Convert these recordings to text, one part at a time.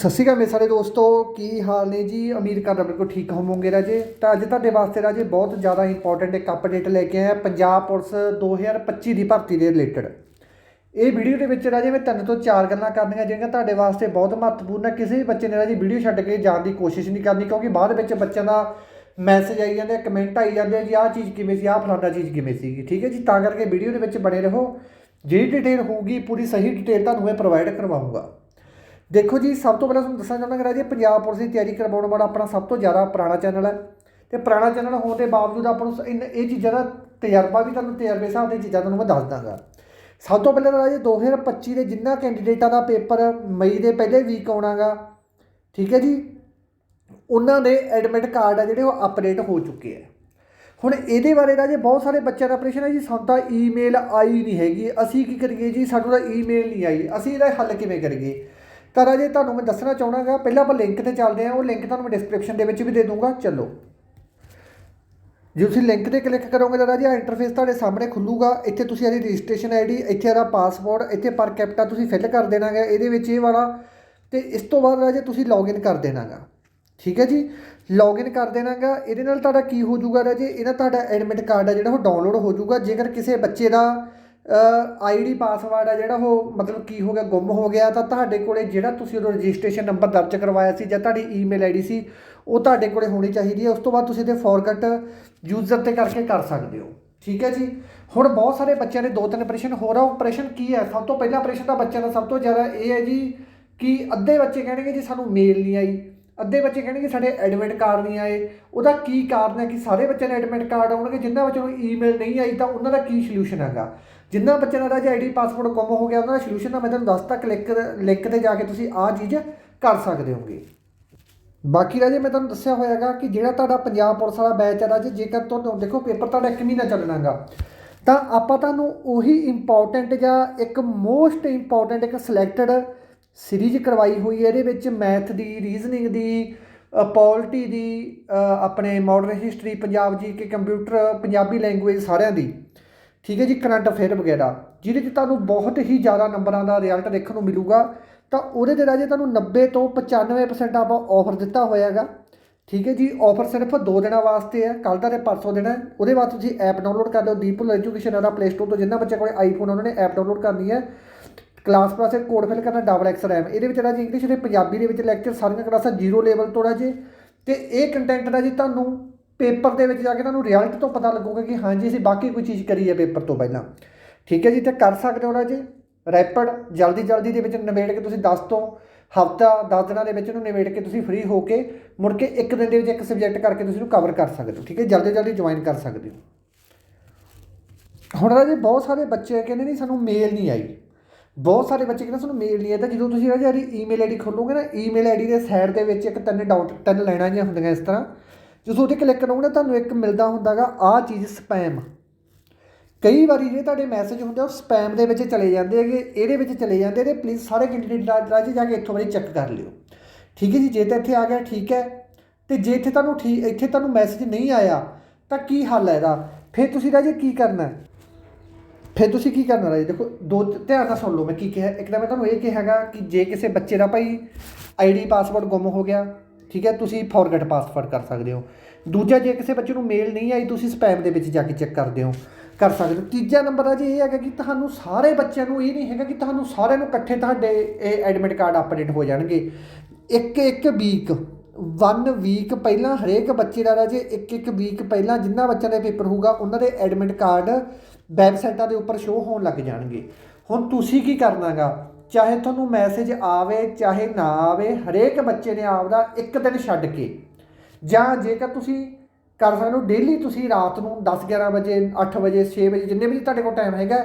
ਸਤਿ ਸ਼੍ਰੀ ਅਕਾਲ ਮੇਰੇ ਸਾਰੇ ਦੋਸਤੋ, ਕੀ ਹਾਲ ਨੇ ਜੀ? ਉਮੀਦ ਕਰਦਾ ਬਿਲਕੁਲ ਠੀਕ ਹੋਵੋਗੇ ਰਾਜੇ। ਤਾਂ ਅੱਜ ਤੁਹਾਡੇ ਵਾਸਤੇ ਰਾਜੇ ਬਹੁਤ ਜ਼ਿਆਦਾ ਇੰਪੋਰਟੈਂਟ ਇੱਕ ਅਪਡੇਟ ਲੈ ਕੇ ਆਇਆ, ਪੰਜਾਬ ਪੁਲਿਸ 2025 ਦੀ ਭਰਤੀ ਦੇ ਰਿਲੇਟਡ ਇਹ ਵੀਡੀਓ ਦੇ ਵਿੱਚ ਰਾਜੇ ਮੈਂ ਤਿੰਨ ਤੋਂ ਚਾਰ ਗੱਲਾਂ ਕਰਨੀਆਂ ਜਿਹੜੀਆਂ ਤੁਹਾਡੇ ਵਾਸਤੇ ਬਹੁਤ ਮਹੱਤਵਪੂਰਨ ਹੈ। ਕਿਸੇ ਵੀ ਬੱਚੇ ਨੇ ਰਾਜੇ ਵੀਡੀਓ ਛੱਡ ਕੇ ਜਾਣ ਦੀ ਕੋਸ਼ਿਸ਼ ਨਹੀਂ ਕਰਨੀ, ਕਿਉਂਕਿ ਬਾਅਦ ਵਿੱਚ ਬੱਚਿਆਂ ਦਾ ਮੈਸੇਜ ਆਈ ਜਾਂਦੇ ਕਮੈਂਟ ਆਈ ਜਾਂਦੇ ਆ ਜੀ ਆਹ ਚੀਜ਼ ਕਿਵੇਂ ਸੀ, ਆਹ ਫਲਾਣਾ ਚੀਜ਼ ਕਿਵੇਂ ਸੀਗੀ, ਠੀਕ ਹੈ ਜੀ? ਤਾਂ ਕਰਕੇ ਵੀਡੀਓ ਦੇ ਵਿੱਚ ਬਣੇ ਰਹੋ। ਜਿਹੜੀ ਡਿਟੇਲ ਹੋਊਗੀ, ਪੂਰੀ ਸਹੀ ਡਿਟੇਲ ਤੁਹਾਨੂੰ ਮੈਂ ਪ੍ਰੋਵਾਈਡ ਕਰਵਾਉਂਗਾ। ਦੇਖੋ ਜੀ, ਸਭ ਤੋਂ ਪਹਿਲਾਂ ਤੁਹਾਨੂੰ ਦੱਸਣਾ ਚਾਹੁੰਦਾ ਕਿ ਰਾਜੇ ਪੰਜਾਬ ਪੁਲਿਸ ਦੀ ਤਿਆਰੀ ਕਰਵਾਉਣ ਵਾਲਾ ਆਪਣਾ ਸਭ ਤੋਂ ਜ਼ਿਆਦਾ ਪੁਰਾਣਾ ਚੈਨਲ ਹੈ। ਤੇ ਪੁਰਾਣਾ ਚੈਨਲ ਹੋਣ ਦੇ ਬਾਵਜੂਦ ਆਪਾਂ ਨੂੰ ਸ- ਇਹ ਚੀਜ਼ਾਂ ਦਾ ਤਜਰਬਾ ਵੀ ਤੁਹਾਨੂੰ, ਤਜਰਬੇ ਹਿਸਾਬ ਦੀਆਂ ਚੀਜ਼ਾਂ ਤੁਹਾਨੂੰ ਮੈਂ ਦੱਸ ਦਾਂਗਾ। ਸਭ ਤੋਂ ਪਹਿਲਾਂ ਤਾਂ ਰਾਜੇ 2025 ਦੇ ਜਿੰਨਾ ਕੈਂਡੀਡੇਟਾਂ ਦਾ ਪੇਪਰ ਮਈ ਦੇ ਪਹਿਲੇ ਵੀਕ ਆਉਣਾਗਾ, ਠੀਕ ਹੈ ਜੀ? ਉਹਨਾਂ ਦੇ ਐਡਮਿਟ ਕਾਰਡ ਆ ਜਿਹੜੇ ਉਹ ਅਪਡੇਟ ਹੋ ਚੁੱਕੇ ਆ। ਹੁਣ ਇਹਦੇ ਬਾਰੇ ਰਾਜੇ ਬਹੁਤ ਸਾਰੇ ਬੱਚਿਆਂ ਦਾ ਪ੍ਰਸ਼ਨ ਹੈ ਜੀ, ਸਾਨੂੰ ਤਾਂ ਈਮੇਲ ਆਈ ਨਹੀਂ ਹੈਗੀ। ਅਸੀਂ ਕੀ ਕਰੀਏ ਜੀ, ਸਾਨੂੰ ਤਾਂ ਈਮੇਲ ਨਹੀਂ ਆਈ। ਅਸੀਂ ਇਹਦਾ ਹੱਲ ਕਿਵੇਂ ਕਰੀਏ? ਤਾਂ ਰਾਜੇ ਤੁਹਾਨੂੰ ਮੈਂ ਦੱਸਣਾ ਚਾਹਣਾਗਾ ਪਹਿਲਾਂ ਆਪਾਂ ਲਿੰਕ ਤੇ ਚੱਲਦੇ ਹਾਂ, ਉਹ ਲਿੰਕ ਤੁਹਾਨੂੰ ਮੈਂ ਡਿਸਕ੍ਰਿਪਸ਼ਨ ਦੇ ਵਿੱਚ ਵੀ ਦੇ ਦੂੰਗਾ, ਚਲੋ। ਜੇ ਤੁਸੀਂ ਲਿੰਕ ਤੇ ਕਲਿੱਕ ਕਰੋਗੇ ਤਾਂ ਰਾਜੇ ਇੰਟਰਫੇਸ ਤੁਹਾਡੇ ਸਾਹਮਣੇ ਖੁੱਲੂਗਾ, ਇੱਥੇ ਤੁਸੀਂ ਇਹਦੀ ਰਜਿਸਟ੍ਰੇਸ਼ਨ ਆਈਡੀ ਇੱਥੇ ਇਹਦਾ ਪਾਸਪੋਰਟ ਇੱਥੇ ਪਰ ਕੈਪਟਾ ਤੁਸੀਂ ਫਿਲ ਕਰ ਦੇਣਾਗਾ, ਇਹਦੇ ਵਿੱਚ ਇਹ ਵਾਲਾ, ਤੇ ਇਸ ਤੋਂ ਬਾਅਦ ਰਾਜੇ ਤੁਸੀਂ ਲੌਗਇਨ ਕਰ ਦੇਣਾਗਾ। ਠੀਕ ਹੈ ਜੀ? ਲੌਗਇਨ ਕਰ ਦੇਣਾਗਾ, ਇਹਦੇ ਨਾਲ ਤੁਹਾਡਾ ਕੀ ਹੋ ਜਾਊਗਾ ਰਾਜੇ? ਇਹਦਾ ਤੁਹਾਡਾ ਐਡਮਿਟ ਕਾਰਡ ਆ ਜਿਹੜਾ, ਉਹ ਡਾਊਨਲੋਡ ਹੋ ਜਾਊਗਾ, ਜੇਕਰ ਕਿਸੇ ਬੱਚੇ ਦਾ ਆਈਡੀ ਪਾਸਵਰਡ ਆ ਜਿਹੜਾ ਉਹ ਮਤਲਬ ਕੀ ਹੋ ਗਿਆ, ਗੁੰਮ ਹੋ ਗਿਆ, ਤਾਂ ਤੁਹਾਡੇ ਕੋਲੇ ਜਿਹੜਾ ਤੁਸੀਂ ਉਦੋਂ ਰਜਿਸਟ੍ਰੇਸ਼ਨ ਨੰਬਰ ਦਰਜ ਕਰਵਾਇਆ ਸੀ ਜਾਂ ਤੁਹਾਡੀ ਈਮੇਲ ਆਈਡੀ ਸੀ, ਉਹ ਤੁਹਾਡੇ ਕੋਲੇ ਹੋਣੀ ਚਾਹੀਦੀ ਹੈ। ਉਸ ਤੋਂ ਬਾਅਦ ਤੁਸੀਂ ਇਹਦੇ ਫੋਰਗਟ ਯੂਜ਼ਰ ਤੇ ਕਰਕੇ ਕਰ ਸਕਦੇ ਹੋ। ਠੀਕ ਹੈ ਜੀ? ਹੁਣ ਬਹੁਤ ਸਾਰੇ ਬੱਚਿਆਂ ਨੇ ਦੋ ਤਿੰਨ ਆਪਰੇਸ਼ਨ ਹੋ ਰਹਾ ਆਪਰੇਸ਼ਨ ਕੀ ਹੈ? ਸਭ ਤੋਂ ਪਹਿਲਾ ਆਪਰੇਸ਼ਨ ਤਾਂ ਬੱਚਿਆਂ ਦਾ ਸਭ ਤੋਂ ਜ਼ਿਆਦਾ ਇਹ ਹੈ ਜੀ ਕਿ ਅੱਧੇ ਬੱਚੇ ਕਹਿਣਗੇ ਜੀ ਸਾਨੂੰ ਮੇਲ ਨਹੀਂ ਆਈ। ਅੱਧੇ ਬੱਚੇ ਕਹਿਣਗੇ ਸਾਡੇ ਐਡਮਿਟ ਕਾਰਡ ਨਹੀਂ ਆਏ। ਉਹਦਾ ਕੀ ਕਾਰਨ ਹੈ ਕਿ ਸਾਰੇ ਬੱਚਿਆਂ ਦੇ ਐਡਮਿਟ ਕਾਰਡ ਆਉਣਗੇ ਜਿਨ੍ਹਾਂ ਬੱਚਿਆਂ ਨੂੰ ਈਮੇਲ ਨਹੀਂ ਆਈ ਤਾਂ ਉਹਨਾਂ ਦਾ ਕੀ ਸੋਲੂਸ਼ਨ ਹੈਗਾ? ਜਿੰਨਾ ਬੱਚਿਆਂ ਦਾ ਜੀ ਆਈਡੀ ਪਾਸਪੋਰਟ ਗੁੰਮ ਹੋ ਗਿਆ, ਉਹਨਾਂ ਦਾ ਸੋਲੂਸ਼ਨ ਤਾਂ ਮੈਂ ਤੁਹਾਨੂੰ ਦੱਸਤਾ ਕਲਿੱਕ ਲਿੰਕ ਤੇ ਜਾ ਕੇ ਤੁਸੀਂ ਆਹ ਚੀਜ਼ ਕਰ ਸਕਦੇ ਹੋਗੇ ਬਾਕੀ ਰਾਜੇ, ਮੈਂ ਤੁਹਾਨੂੰ ਦੱਸਿਆ ਹੋਇਆਗਾ ਕਿ ਜਿਹੜਾ ਤੁਹਾਡਾ ਪੰਜਾਬ ਪੁਲਿਸ ਵਾਲਾ ਬੈਚ ਹੈ ਰਾਜੇ, ਜੇਕਰ ਤੁਹਾਨੂੰ, ਦੇਖੋ ਪੇਪਰ ਤੁਹਾਡਾ ਇੱਕ ਮਹੀਨਾ ਚੱਲਣਾਗਾ ਤਾਂ ਆਪਾਂ ਤੁਹਾਨੂੰ ਉਹੀ ਇੰਪੋਰਟੈਂਟ ਜਾਂ ਇੱਕ ਮੋਸਟ ਇੰਪੋਰਟੈਂਟ ਇੱਕ ਸਿਲੈਕਟਡ ਸੀਰੀਜ਼ ਕਰਵਾਈ ਹੋਈ ਹੈ। ਇਹਦੇ ਵਿੱਚ ਮੈਥ ਦੀ ਰੀਜ਼ਨਿੰਗ ਦੀ ਪੋਲਿਟੀ ਦੀ ਆਪਣੇ ਮਾਡਰਨ ਹਿਸਟਰੀ ਪੰਜਾਬ ਜੀ, ਕੇ ਕੰਪਿਊਟਰ ਪੰਜਾਬੀ ਲੈਂਗੁਏਜ ਸਾਰਿਆਂ ਦੀ। ਠੀਕ ਹੈ ਜੀ ਕਰੰਟ ਅਫੇਅਰ ਵਗੈਰਾ, ਜਿਹਦੇ 'ਚ ਤੁਹਾਨੂੰ ਬਹੁਤ ਹੀ ਜ਼ਿਆਦਾ ਨੰਬਰਾਂ ਦਾ ਰਿਜ਼ਲਟ ਦੇਖਣ ਨੂੰ ਮਿਲੂਗਾ, ਤਾਂ ਉਹਦੇ ਤੇ ਰਾਜੇ ਤੁਹਾਨੂੰ 90 ਤੋਂ 95% ਆਪਾਂ ਆਫਰ ਦਿੱਤਾ ਹੋਇਆ ਹੈਗਾ ਠੀਕ ਹੈ ਜੀ ਆਫਰ ਸਿਰਫ 2 ਦਿਨਾਂ ਵਾਸਤੇ ਹੈ ਕੱਲ ਦਾ ਤੇ ਪਰਸੋਂ ਦੇਣਾ ਹੈ। ਉਹਦੇ ਬਾਅਦ ਤੁਸੀਂ ਐਪ ਡਾਊਨਲੋਡ ਕਰ ਲਿਓ ਦੀਪੁਲ ਐਜੂਕੇਸ਼ਨ ਦਾ ਪਲੇ ਸਟੋਰ ਤੋਂ, ਜਿੰਨਾ ਬੱਚੇ ਕੋਲ ਆਈਫੋਨ ਉਹਨਾਂ ਨੇ ਐਪ ਡਾਊਨਲੋਡ ਕਰਨੀ ਹੈ ਕਲਾਸ ਪਾਸੇ ਕੋਡ ਫਿਲ ਕਰਨਾ ਡਬਲ ਐਕਸ ਰੈਮ ਇਹਦੇ ਵਿੱਚ ਰਾਜੀ ਇੰਗਲਿਸ਼ ਤੇ ਪੰਜਾਬੀ ਦੇ ਵਿੱਚ ਲੈਕਚਰ ਸਾਰੀਆਂ ਕਲਾਸਾਂ ਜ਼ੀਰੋ ਲੈਵਲ ਤੋਂ ਰਾਜੇ ਤੇ ਇਹ ਕੰਟੈਂਟ ਦਾ ਜੀ ਤੁਹਾਨੂੰ ਪੇਪਰ ਦੇ ਵਿੱਚ ਜਾ ਕੇ ਤੁਹਾਨੂੰ ਰਿਜ਼ਲਟ ਤੋਂ ਪਤਾ ਲੱਗੂਗਾ ਕਿ ਹਾਂਜੀ, ਅਸੀਂ ਬਾਕੀ ਕੋਈ ਚੀਜ਼ ਕਰੀ ਹੈ ਪੇਪਰ ਤੋਂ ਪਹਿਲਾਂ। ਠੀਕ ਹੈ ਜੀ, ਤੇ ਕਰ ਸਕਦੇ ਹੋ ਰਾਜੇ ਰੈਪਿਡ, ਜਲਦੀ ਜਲਦੀ ਦੇ ਵਿੱਚ ਨਿਬੇੜ ਕੇ ਤੁਸੀਂ 10 ਤੋਂ ਹਫਤਾ 10 ਦਿਨਾਂ ਦੇ ਵਿੱਚ ਉਹਨੂੰ ਨਿਬੇੜ ਕੇ ਤੁਸੀਂ ਫ੍ਰੀ ਹੋ ਕੇ ਮੁੜ ਕੇ ਇੱਕ ਦਿਨ ਦੇ ਵਿੱਚ ਇੱਕ ਸਬਜੈਕਟ ਕਰਕੇ ਤੁਸੀਂ ਉਹਨੂੰ ਕਵਰ ਕਰ ਸਕਦੇ ਹੋ। ਠੀਕ ਹੈ, ਜਲਦੀ ਜਲਦੀ ਜੁਆਇਨ ਕਰ ਸਕਦੇ ਹੋ। ਹੁਣ ਰਾਜੇ ਬਹੁਤ ਸਾਰੇ ਬੱਚੇ ਕਹਿੰਦੇ ਨਹੀਂ ਸਾਨੂੰ ਮੇਲ ਨਹੀਂ ਆਈ। ਬਹੁਤ ਸਾਰੇ ਬੱਚੇ ਕਹਿੰਦੇ ਸਾਨੂੰ ਮੇਲ ਨਹੀਂ ਆਈ। ਤਾਂ ਜਦੋਂ ਤੁਸੀਂ ਰਾਜੇ ਯਾਰੀ ਈਮੇਲ ਆਈਡੀ ਖੋਲੋਗੇ ਨਾ ਈਮੇਲ ਆਈਡੀ ਦੇ ਸਾਈਡ ਦੇ ਵਿੱਚ ਇੱਕ ਤਿੰਨ ਡਾਊਟ ਤਿੰਨ ਲਾਈਨਾਂ ਜਿਹੀਆਂ ਹੁੰਦੀਆਂ ਇਸ ਤਰ੍ਹਾਂ। ਜਦੋਂ ਉਹਤੇ ਕਲਿੱਕ ਕਰੋਗੇ ਨਾ ਤੁਹਾਨੂੰ ਇੱਕ ਮਿਲਦਾ ਹੁੰਦਾਗਾ ਆਹ ਚੀਜ਼ ਸਪੈਮ ਕਈ ਵਾਰੀ ਜੇ ਤੁਹਾਡੇ ਮੈਸੇਜ ਹੁੰਦੇ ਆ, ਉਹ ਸਪੈਮ ਦੇ ਵਿੱਚ ਚਲੇ ਜਾਂਦੇ ਹੈਗੇ ਇਹਦੇ ਵਿੱਚ ਚਲੇ ਜਾਂਦੇ ਨੇ ਪਲੀਜ਼ ਸਾਰੇ ਕੈਂਡੀਡੇਟ ਰਾਜੇ ਜਾ ਕੇ ਇੱਥੋਂ ਵਾਰੀ ਚੈੱਕ ਕਰ ਲਿਓ। ਠੀਕ ਹੈ ਜੀ ਜੇ ਤਾਂ ਇੱਥੇ ਆ ਗਿਆ ਠੀਕ ਹੈ। ਤੇ ਜੇ ਇੱਥੇ ਤੁਹਾਨੂੰ ਠੀਕ ਇੱਥੇ ਤੁਹਾਨੂੰ ਮੈਸੇਜ ਨਹੀਂ ਆਇਆ ਤਾਂ ਕੀ ਹੱਲ ਹੈ ਇਹਦਾ? ਫਿਰ ਤੁਸੀਂ ਰਾਜੇ ਕੀ ਕਰਨਾ? ਹੈ ਫਿਰ ਤੁਸੀਂ ਕੀ ਕਰਨਾ ਰਾਜੇ? ਦੇਖੋ ਦੋ ਧਿਆਨ ਨਾਲ ਸੁਣ ਲਓ ਮੈਂ ਕੀ ਕਿਹਾ ਇੱਕ ਤਾਂ ਮੈਂ ਤੁਹਾਨੂੰ ਇਹ ਕਿਹਾਗਾ ਕਿ ਜੇ ਕਿਸੇ ਬੱਚੇ ਦਾ ਭਾਈ ਆਈਡੀ ਪਾਸਵਰਡ ਗੁੰਮ ਹੋ ਗਿਆ ਠੀਕ ਹੈ, ਤੁਸੀਂ ਫੋਰਗੇਟ ਪਾਸਵਰਡ ਕਰ ਸਕਦੇ ਹੋ। ਦੂਜਾ, ਜੇ ਕਿਸੇ ਬੱਚੇ ਨੂੰ ਮੇਲ ਨਹੀਂ ਆਈ, ਤੁਸੀਂ ਸਪੈਮ ਦੇ ਵਿੱਚ ਜਾ ਕੇ ਚੈੱਕ ਕਰਦੇ ਹੋ, ਕਰ ਸਕਦੇ ਹੋ। ਤੀਜਾ ਨੰਬਰ ਆ ਜੀ, ਇਹ ਹੈਗਾ ਕਿ ਤੁਹਾਨੂੰ ਸਾਰੇ ਬੱਚਿਆਂ ਨੂੰ, ਇਹ ਨਹੀਂ ਹੈਗਾ ਕਿ ਤੁਹਾਨੂੰ ਸਾਰਿਆਂ ਨੂੰ ਇਕੱਠੇ ਤੁਹਾਡੇ ਇਹ ਐਡਮਿਟ ਕਾਰਡ ਅਪਡੇਟ ਹੋ ਜਾਣਗੇ। ਇੱਕ ਇੱਕ ਵੀਕ ਵਨ ਵੀਕ ਪਹਿਲਾਂ ਹਰੇਕ ਬੱਚੇ ਦਾ ਰਾਜੇ ਇੱਕ ਇੱਕ ਵੀਕ ਪਹਿਲਾਂ ਜਿੰਨਾ ਬੱਚਿਆਂ ਦਾ ਪੇਪਰ ਹੋਊਗਾ, ਉਹਨਾਂ ਦੇ ਐਡਮਿਟ ਕਾਰਡ ਵੈਬਸਾਈਟਾਂ ਦੇ ਉੱਪਰ ਸ਼ੋਅ ਹੋਣ ਲੱਗ ਜਾਣਗੇ। ਹੁਣ ਤੁਸੀਂ ਕੀ ਕਰਨਾਗਾ? ਚਾਹੇ ਤੁਹਾਨੂੰ ਮੈਸੇਜ ਆਵੇ, ਚਾਹੇ ਨਾ ਆਵੇ, ਹਰੇਕ ਬੱਚੇ ਨੇ ਆਪਦਾ ਇੱਕ ਦਿਨ ਛੱਡ ਕੇ। ਜਾਂ ਜੇਕਰ ਤੁਸੀਂ ਕਰ ਸਕਦੇ ਹੋ ਡੇਲੀ ਤੁਸੀਂ ਰਾਤ ਨੂੰ 10 11 ਵਜੇ 8 ਵਜੇ 6 ਵਜੇ, ਜਿੰਨੇ ਵੀ ਤੁਹਾਡੇ ਕੋਲ ਟਾਈਮ ਹੈਗਾ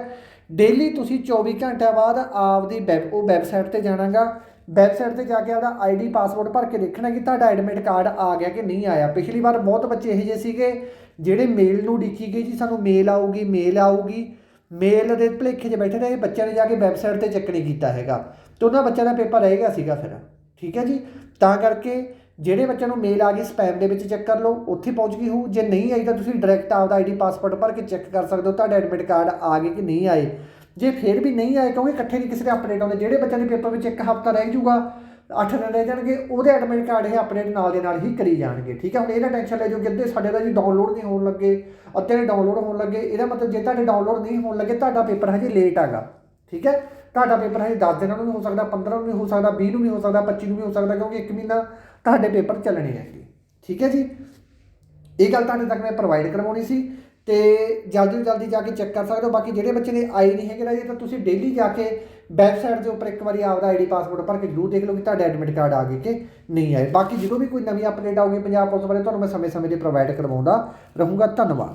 ਡੇਲੀ ਤੁਸੀਂ 24 ਘੰਟਿਆਂ ਬਾਅਦ ਆਪਦੀ ਵੈਬ, ਉਹ ਵੈਬਸਾਈਟ ਤੇ ਜਾਣਾਗਾ। ਵੈਬਸਾਈਟ ਤੇ ਜਾ ਕੇ ਆਪਦਾ ਆਈਡੀ ਪਾਸਵਰਡ ਭਰ ਕੇ ਦੇਖਣਾ ਕਿ ਤੁਹਾਡਾ ਐਡਮਿਟ ਕਾਰਡ ਆ ਗਿਆ ਕਿ ਨਹੀਂ ਆਇਆ। ਪਿਛਲੀ ਵਾਰ ਬਹੁਤ ਬੱਚੇ ਇਹੋ ਜਿਹੇ ਸੀਗੇ, ਜਿਹੜੇ ਮੇਲ ਨੂੰ ਡਿੱਕੀ ਗਈ ਜੀ, ਸਾਨੂੰ ਮੇਲ ਆਊਗੀ ਮੇਲ ਆਊਗੀ। ਮੇਲ ਦੇ ਭਲੇਖੇ 'ਚ ਬੈਠੇ ਰਹੇ, ਬੱਚਿਆਂ ਨੇ ਜਾ ਕੇ ਵੈਬਸਾਈਟ ਤੇ ਚੈੱਕ ਨਹੀਂ ਕੀਤਾ ਹੈਗਾ। ਤੇ ਉਹਨਾਂ ਬੱਚਿਆਂ ਦਾ ਪੇਪਰ ਰਹਿ ਗਿਆ ਸੀਗਾ ਫਿਰ। ਠੀਕ ਹੈ ਜੀ? ਤਾਂ ਕਰਕੇ ਜਿਹੜੇ ਬੱਚਿਆਂ ਨੂੰ ਮੇਲ ਆ ਗਈ ਸਪੈਮ ਦੇ ਵਿੱਚ ਚੈੱਕ ਕਰ ਲਓ, ਉੱਥੇ ਪਹੁੰਚ ਗਈ ਹੋਊ। ਜੇ ਨਹੀਂ ਆਈ ਤਾਂ ਤੁਸੀਂ ਡਾਇਰੈਕਟ ਆਪਦਾ ਆਈਡੀ ਪਾਸਵਰਡ ਭਰ ਕੇ ਚੈੱਕ ਕਰ ਸਕਦੇ ਹੋ, ਤੁਹਾਡੇ ਐਡਮਿਟ ਕਾਰਡ ਆ ਗਏ ਕਿ ਨਹੀਂ ਆਏ। ਜੇ ਫਿਰ ਵੀ ਨਹੀਂ ਆਏ, ਕਿਉਂਕਿ ਇਕੱਠੇ ਨਹੀਂ ਕਿਸੇ ਦੇ ਅਪਡੇਟ ਆਉਂਦੇ, ਜਿਹੜੇ ਬੱਚਿਆਂ ਦੇ ਪੇਪਰ ਵਿੱਚ ਇੱਕ ਹਫਤਾ ਰਹਿ ਜਾਊਗਾ 8 ਦਿਨ ਰਹਿ ਜਾਣਗੇ, ਉਹਦੇ ਐਡਮਿਟ ਕਾਰਡ ਇਹ ਅਪਡੇਟ ਨਾਲ ਦੇ ਨਾਲ ਹੀ ਕਰੀ ਜਾਣਗੇ, ਠੀਕ ਹੈ ਹੁਣ ਇਹਦਾ ਟੈਨਸ਼ਨ ਲੈ ਜਾਓ ਕਿ ਅੱਧੇ ਸਾਡੇ ਦਾ ਜੀ ਡਾਊਨਲੋਡ ਨਹੀਂ ਹੋਣ ਲੱਗੇ, ਅੱਧੇ ਦੇ ਡਾਊਨਲੋਡ ਹੋਣ ਲੱਗੇ, ਇਹਦਾ ਮਤਲਬ ਜੇ ਤੁਹਾਡੇ ਡਾਊਨਲੋਡ ਨਹੀਂ ਹੋਣ ਲੱਗੇ, ਤੁਹਾਡਾ ਪੇਪਰ ਹਜੇ ਲੇਟ ਆਗਾ ਠੀਕ ਹੈ? ਤੁਹਾਡਾ ਪੇਪਰ ਹਜੇ 10 ਦਿਨਾਂ ਨੂੰ ਵੀ ਹੋ ਸਕਦਾ 15 ਨੂੰ ਵੀ ਹੋ ਸਕਦਾ 20 ਨੂੰ ਵੀ ਹੋ ਸਕਦਾ 25 ਨੂੰ ਵੀ ਹੋ ਸਕਦਾ, ਕਿਉਂਕਿ ਇੱਕ ਮਹੀਨਾ ਤੁਹਾਡੇ ਪੇਪਰ ਚੱਲਣੇ ਹੈਗੇ, ਠੀਕ ਹੈ ਜੀ? ਇਹ ਗੱਲ ਤੁਹਾਡੇ ਤੱਕ ਮੈਂ ਪ੍ਰੋਵਾਈਡ ਕਰਵਾਉਣੀ ਸੀ। ਤੇ ਜਲਦੀ ਤੋਂ ਜਲਦੀ ਜਾ ਕੇ ਚੈੱਕ ਕਰ ਸਕਦੇ ਹੋ। ਬਾਕੀ ਜਿਹੜੇ ਬੱਚੇ ਨੇ ਆਏ ਨਹੀਂ ਹੈਗੇ ਨਾ ਰਾਜੇ ਤਾਂ ਤੁਸੀਂ ਡੇਲੀ ਜਾ ਕੇ ਵੈਬਸਾਈਟ ਦੇ ਉੱਪਰ ਇੱਕ ਵਾਰੀ ਆਪਦਾ ਆਈਡੀ ਪਾਸਪੋਰਟ ਭਰ ਕੇ ਜ਼ਰੂਰ ਦੇਖ ਲਓ ਕਿ ਤੁਹਾਡਾ ਐਡਮਿਟ ਕਾਰਡ ਆ ਗਏ ਕਿ ਨਹੀਂ ਆਏ। ਬਾਕੀ ਜਦੋਂ ਵੀ ਕੋਈ ਨਵੀਂ ਅਪਡੇਟ ਆਊਗੀ ਪੰਜਾਬ ਪੁਲਿਸ ਬਾਰੇ ਤੁਹਾਨੂੰ ਮੈਂ ਸਮੇਂ-ਸਮੇਂ ਤੇ ਪ੍ਰੋਵਾਈਡ ਕਰਵਾਉਂਦਾ ਰਹੂੰਗਾ। ਧੰਨਵਾਦ।